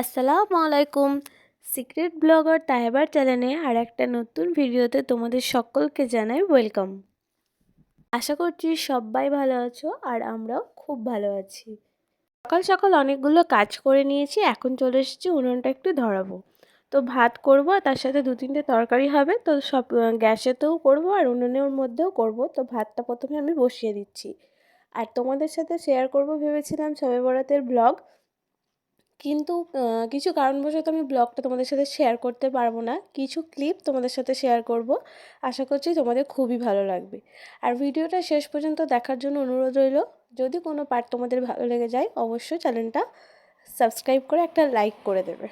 আসসালামু আলাইকুম। Secret blogger তাহেবার চ্যানেলে আর একটা নতুন ভিডিওতে তোমাদের সকলকে জানাই ওয়েলকাম। আশা করছি সবাই ভালো আছো আর আমরাও খুব ভালো আছি। সকাল সকাল অনেকগুলো কাজ করে নিয়েছি, এখন চলে এসেছি উনুনটা একটু ধরাবো। তো ভাত করব আর তার সাথে দু তিনটে তরকারি হবে, তো সব গ্যাসেতেও করব আর উনুনের মধ্যেও করব। তো ভাতটা প্রথমে আমি বসিয়ে দিচ্ছি। আর তোমাদের সাথে শেয়ার করব ভেবেছিলাম সবে বরাতের ব্লগ। কিন্তু কিছু কারণবশত আমি ব্লগটা তোমাদের সাথে শেয়ার করতে পারব না। কিছু ক্লিপ তোমাদের সাথে শেয়ার করব। আশা করছি তোমাদের খুবই ভালো লাগবে। আর ভিডিওটা শেষ পর্যন্ত দেখার জন্য অনুরোধ রইল, যদি কোনো পার্ট তোমাদের ভালো লেগে যায়, অবশ্যই চ্যানেলটা সাবস্ক্রাইব করে একটা লাইক করে দেবে।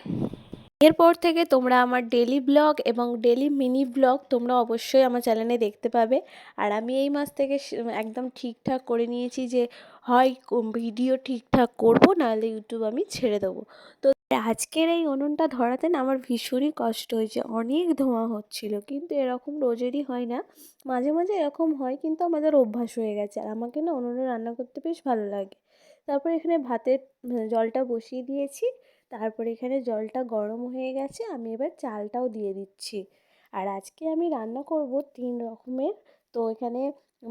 এরপর থেকে তোমরা আমার ডেলি ব্লগ এবং ডেলি মিনি ব্লগ তোমরা অবশ্যই আমার চ্যানেলে দেখতে পাবে। আর আমি এই মাস থেকে একদম ঠিকঠাক করে নিয়েছি যে, হয় ভিডিও ঠিকঠাক করব, নাহলে ইউটিউব আমি ছেড়ে দেবো। তো আজকের এই উনুনটা ধরাতে না আমার ভীষণই কষ্ট হয়েছে, অনেক ধোঁয়া হচ্ছিল, কিন্তু এরকম রোজেরই হয় না। মাঝে মাঝে এরকম হয়, কিন্তু আমাদের অভ্যাস হয়ে গেছে, আর আমাকে না উনুনে রান্না করতে বেশ ভালো লাগে। তারপর এখানে ভাতের জলটা বসিয়ে দিয়েছি। তারপরে এখানে জলটা গরম হয়ে গেছে, আমি এবার চালটাও দিয়ে দিচ্ছি। আর আজকে আমি রান্না করব তিন রকমের, তো এখানে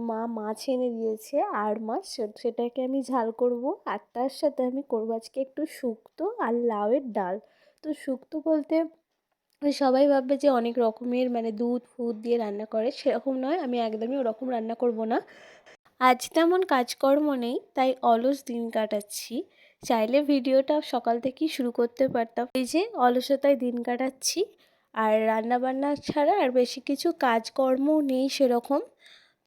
মা মাছ এনে দিয়েছে, আর মাছ, সেটাকে আমি ঝাল করব, আর তার সাথে আমি করব আজকে একটু শুক্তো আর লাউয়ের ডাল। তো শুক্তো বলতে সবাই ভাববে যে অনেক রকমের মানে দুধ ফুদ দিয়ে রান্না করে, সেরকম নয়, আমি একদমই ওরকম রান্না করব না। আজ তেমন কাজকর্ম নেই, তাই অলস দিন কাটাচ্ছি। চাইলে ভিডিওটা সকাল থেকেই শুরু করতে পারতাম। এই যে, অলসতায় দিন কাটাচ্ছি, আর রান্নাবান্না ছাড়া আর বেশি কিছু কাজকর্ম নেই সেরকম।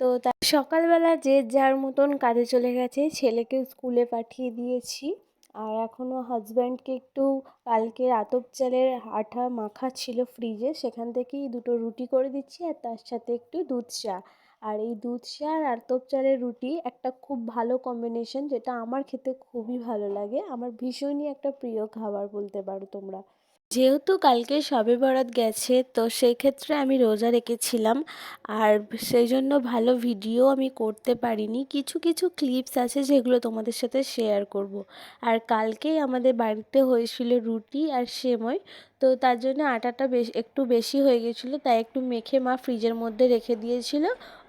তো তা, সকালবেলা যে যার মতন কাজে চলে গেছে, ছেলেকে স্কুলে পাঠিয়ে দিয়েছি। আর এখনও হাজব্যান্ডকে একটু কালকে আতপ চালের আঠা মাখা ছিল ফ্রিজে সেখান থেকেই দুটো রুটি করে দিচ্ছি, আর তার সাথে একটু দুধ চা। আর এই দুধ চা আর আতপ চালের রুটি একটা খুব ভালো কম্বিনেশন যেটা আমার খেতে খুবই ভালো লাগে। আমার ভীষণই একটা প্রিয় খাবার বলতে পারো তোমরা। যেহেতু কালকে সবে বরাত গেছে, তো সেই ক্ষেত্রে আমি রোজা রেখেছিলাম আর সেই জন্য ভালো ভিডিও আমি করতে পারিনি। কিছু কিছু ক্লিপস আছে যেগুলো তোমাদের সাথে শেয়ার করব। আর কালকেই আমাদের বাড়িতে হয়েছিল রুটি আর সেমই তো তার জন্য আটাটা বেশ, একটু বেশি হয়ে গেছিল, তাই একটু মেখে মা ফ্রিজের মধ্যে রেখে দিয়েছিল।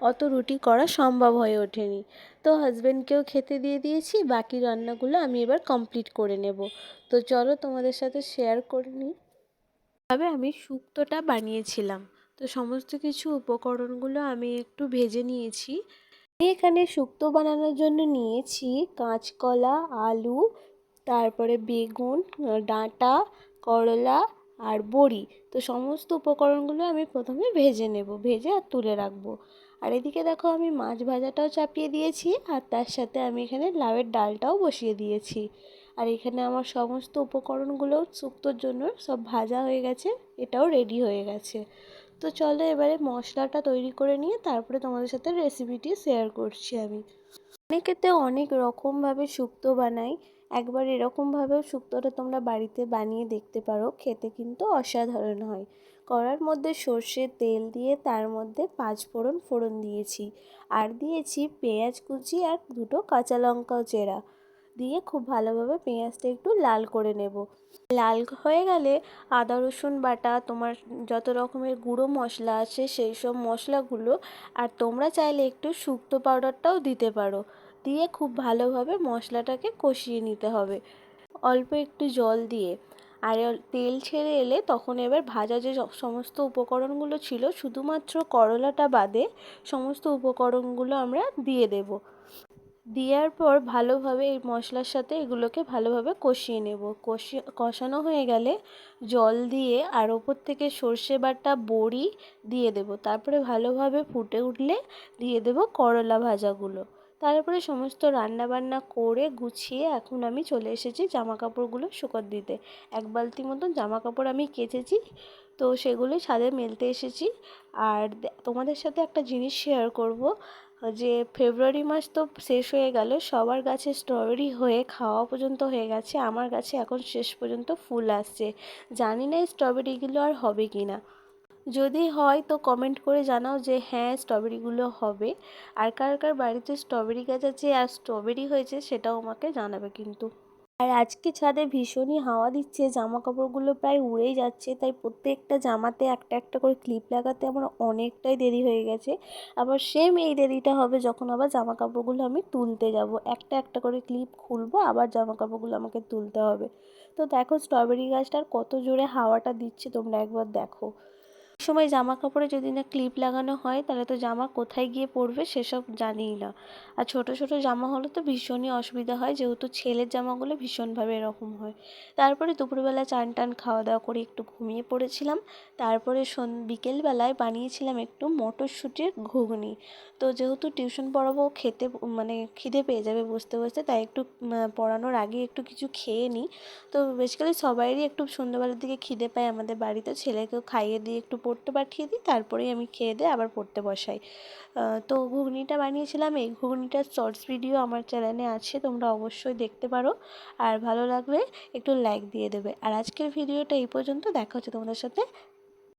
অত রুটি করা সম্ভব হয়ে ওঠেনি। তো হাজব্যান্ডকেও খেতে দিয়ে দিয়েছি, বাকি রান্নাগুলো আমি এবার কমপ্লিট করে নেব। তো চলো তোমাদের সাথে শেয়ার করে নিই তবে আমি শুক্তোটা বানিয়েছিলাম। তো সমস্ত কিছু উপকরণগুলো আমি একটু ভেজে নিয়েছি। এখানে শুক্তো বানানোর জন্য নিয়েছি কাঁচকলা, আলু, তারপরে বেগুন ডাঁটা, করলা আর বড়ি। তো সমস্ত উপকরণগুলো আমি প্রথমে ভেজে নেব, ভেজে আর তুলে রাখব। আর এদিকে দেখো আমি মাছ ভাজাটাও চাপিয়ে দিয়েছি, আর তার সাথে আমি এখানে লাউয়ের ডালটাও বসিয়ে দিয়েছি। আর এখানে আমার সমস্ত উপকরণগুলো শুক্তোর জন্য সব ভাজা হয়ে গেছে, এটাও রেডি হয়ে গেছে। তো চলো এবারে মশলাটা তৈরি করে নিয়ে তারপরে তোমাদের সাথে রেসিপিটি শেয়ার করছি আমি। অনেকেতে অনেক রকমভাবে শুক্তো বানাই একবার এরকমভাবেও শুক্তোটা তোমরা বাড়িতে বানিয়ে দেখতে পারো, খেতে কিন্তু অসাধারণ হয়। কড়ার মধ্যে সর্ষের তেল দিয়ে তার মধ্যে পাঁচ ফোড়ন ফোড়ন দিয়েছি। আর দিয়েছি পেঁয়াজ কুচি আর দুটো কাঁচা লঙ্কাও চেরা। দিয়ে খুব ভালোভাবে পেঁয়াজটা একটু লাল করে নেব। লাল হয়ে গেলে আদা, রসুন বাটা, তোমার যত রকমের গুঁড়ো মশলা আছে সেই সব মশলাগুলো, আর তোমরা চাইলে একটু শুক্তো পাউডারটাও দিতে পারো। দিয়ে খুব ভালোভাবে মশলাটাকে কষিয়ে নিতে হবে। অল্প একটু জল দিয়ে। আর তেল ছেড়ে এলে তখন এবার ভাজা যে সমস্ত উপকরণগুলো ছিল, শুধুমাত্র করলাটা বাদে সমস্ত উপকরণগুলো আমরা দিয়ে দেব। দেওয়ার পর ভালোভাবে এই মশলার সাথে এগুলোকে ভালোভাবে কষিয়ে নেব। কষিয়ে কষানো হয়ে গেলে জল দিয়ে আর ওপর থেকে সর্ষে বাটা বড়ি দিয়ে দেব। তারপরে ভালোভাবে ফুটে উঠলে দিয়ে দেব করলা ভাজাগুলো। তারপরে সমস্ত রান্না বান্না করে গুছিয়ে এখন আমি চলে এসেছি জামা কাপড়গুলো শুকোতে দিতে। এক বালতি মতন জামা কাপড় আমি কেচেছি, তো সেগুলো ছাদে মেলতে এসেছি। আর তোমাদের সাথে একটা জিনিস শেয়ার করব, যে ফেব্রুয়ারি মাস তো শেষ হয়ে গেল, সবার গাছে স্ট্রবেরি হয়ে খাওয়া পর্যন্ত হয়ে গেছে, আমার গাছে এখন শেষ পর্যন্ত ফুল আসছে। জানি না এই স্ট্রবেরিগুলো আর হবে কি না যদি হয় তো কমেন্ট করে জানাও যে হ্যাঁ স্ট্রবেরিগুলো হবে। আর কার কার বাড়িতে স্ট্রবেরি গাছ আছে আর স্ট্রবেরি হয়েছে সেটাও আমাকে জানাবে কিন্তু। আর আজকে ছাদে ভীষণই হাওয়া দিচ্ছে জামা কাপড়গুলো প্রায় উড়েই যাচ্ছে, তাই প্রত্যেকটা জামাতে একটা একটা করে ক্লিপ লাগাতে আমার অনেকটাই দেরি হয়ে গেছে। আবার সেম এই দেরিটা হবে যখন আবার জামা কাপড়গুলো আমি তুলতে যাব। একটা একটা করে ক্লিপ খুলবো, আবার জামা কাপড়গুলো আমাকে তুলতে হবে। তো দেখো স্ট্রবেরি গাছটার কত জোরে হাওয়াটা দিচ্ছে, তোমরা একবার দেখো। সময় জামা কাপড়ে যদি না ক্লিপ লাগানো হয়, তাহলে তো জামা কোথায় গিয়ে পড়বে সেসব জানিই না। আর ছোট ছোট জামা হলে তো ভীষণই অসুবিধা হয়, যেহেতু ছেলের জামাগুলো ভীষণভাবে এরকম হয়। তারপরে দুপুরবেলা চান টান খাওয়া দাওয়া করে একটু ঘুমিয়ে পড়েছিলাম। তারপরে বিকেলবেলায় বানিয়েছিলাম একটু মটরশুঁটির ঘুগনি। তো যেহেতু টিউশন পড়াবো, খেতে মানে খিদে পেয়ে যাবে বসতে বসতে তাই একটু পড়ানোর আগে একটু কিছু খেয়ে নিই। তো বেসিক্যালি সবাইরই একটু সন্ধ্যেবেলার দিকে খিদে পায় আমাদের বাড়িতে, ছেলেকেও খাইয়ে দিয়ে একটু পড়তে পাঠিয়ে দিই, তারপরেই আমি খেয়ে দিয়ে আবার পড়তে বসাই। তো ঘুগনিটা বানিয়েছিলাম, এই ঘুগনিটার শর্টস ভিডিও আমার চ্যানেলে আছে, তোমরা অবশ্যই দেখতে পারো। আর ভালো লাগলে একটু লাইক দিয়ে দেবে। আর আজকের ভিডিওটা এই পর্যন্ত, দেখা হচ্ছে তোমাদের সাথে